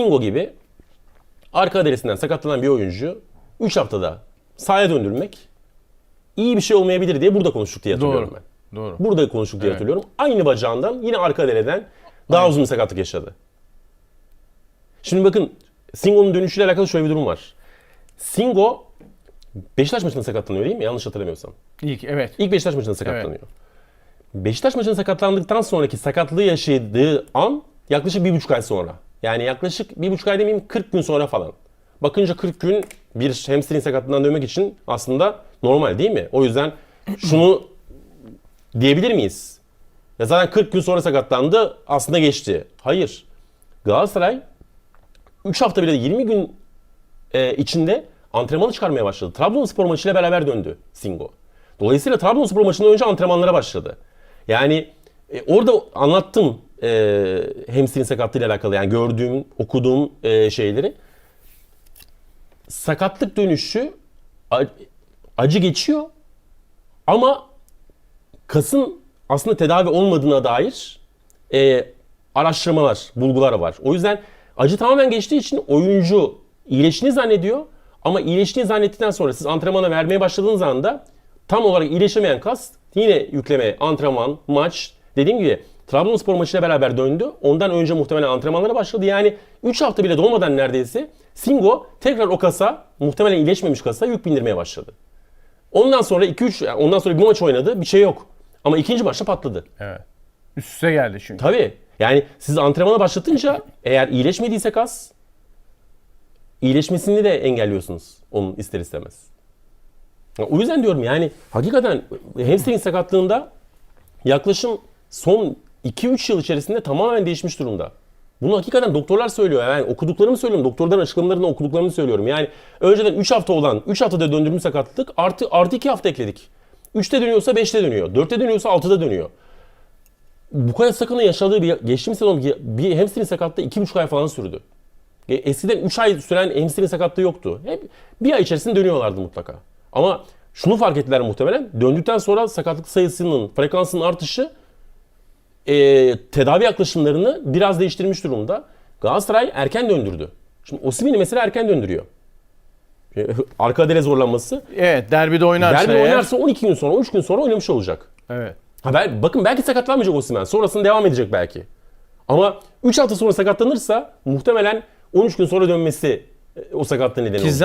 Singo gibi arka adresinden sakatlanan bir oyuncu 3 haftada sahaya döndürmek iyi bir şey olmayabilir diye burada konuştuk diye hatırlıyorum Doğru. ben. Doğru. Burada konuştuk diye Evet. hatırlıyorum. Aynı bacağından yine arka dereden daha uzun bir sakatlık yaşadı. Şimdi bakın Singo'nun dönüşüyle alakalı şöyle bir durum var. Singo Beşiktaş maçında sakatlanıyor değil mi? Yanlış hatırlamıyorsam. İlk evet. İlk Beşiktaş maçında sakatlanıyor. Beşiktaş maçında sakatlandıktan sonraki sakatlığı yaşadığı an yaklaşık bir buçuk ay sonra. Yani yaklaşık bir buçuk ay demeyeyim 40 gün sonra falan. Bakınca 40 gün bir hamstring sakatlığından dönmek için aslında normal değil mi? O yüzden şunu diyebilir miyiz? Ya zaten 40 gün sonra sakatlandı aslında geçti. Hayır. Galatasaray 3 hafta bile de 20 gün e, içinde antrenmanı çıkarmaya başladı. Trabzonspor maçıyla beraber döndü Singo. Dolayısıyla Trabzonspor maçından önce antrenmanlara başladı. Yani e, orada anlattım e, hamstring sakatlığıyla alakalı yani gördüğüm, okuduğum e, şeyleri. Sakatlık dönüşü acı geçiyor ama kasın aslında tedavi olmadığına dair e, araştırmalar, bulgular var. O yüzden acı tamamen geçtiği için oyuncu iyileştiğini zannediyor. Ama iyileştiğini zannettikten sonra siz antrenmana vermeye başladığınız anda tam olarak iyileşemeyen kas yine yükleme, antrenman, maç dediğim gibi Trabzonspor maçıyla beraber döndü. Ondan önce muhtemelen antrenmanlara başladı. Yani 3 hafta bile dolmadan neredeyse Singo tekrar o kasa muhtemelen iyileşmemiş kasa yük bindirmeye başladı. Ondan sonra 2-3 yani ondan sonra bir maç oynadı. Bir şey yok. Ama ikinci maçta patladı. Evet. Üst üste geldi çünkü. Tabii. Yani siz antrenmana başlatınca eğer iyileşmediyse kas iyileşmesini de engelliyorsunuz onun ister istemez. O yüzden diyorum yani hakikaten hamstring sakatlığında yaklaşım son 2-3 yıl içerisinde tamamen değişmiş durumda. Bunu hakikaten doktorlar söylüyor. Yani okuduklarımı söylüyorum. Doktorların açıklamalarını okuduklarımı söylüyorum. Yani önceden 3 hafta olan 3 haftada döndürülmüş sakatlık artı artı 2 hafta ekledik. 3'te dönüyorsa 5'te dönüyor. 4'te dönüyorsa 6'da dönüyor. Bukayo Saka'nın yaşadığı bir geçtiğimiz sezon bir hamstring sakatlığı 2,5 ay falan sürdü. E, Eskiden 3 ay süren hamstring sakatlığı yoktu. Hep bir ay içerisinde dönüyorlardı mutlaka. Ama şunu fark ettiler muhtemelen. Döndükten sonra sakatlık sayısının, frekansının artışı e, tedavi yaklaşımlarını biraz değiştirmiş durumda. Galatasaray erken döndürdü. Şimdi Osimhen'i mesela erken döndürüyor. E, Arka adele zorlanması. Evet derbide oynarsa Derbi oynarsa 12 gün sonra, 13 gün sonra oynamış olacak. Evet. Ha ben, bakın belki sakatlanmayacak Osimhen. Sonrasında devam edecek belki. Ama 3 hafta sonra sakatlanırsa muhtemelen 13 gün sonra dönmesi e, o sakatlığın nedeni Ki olacak.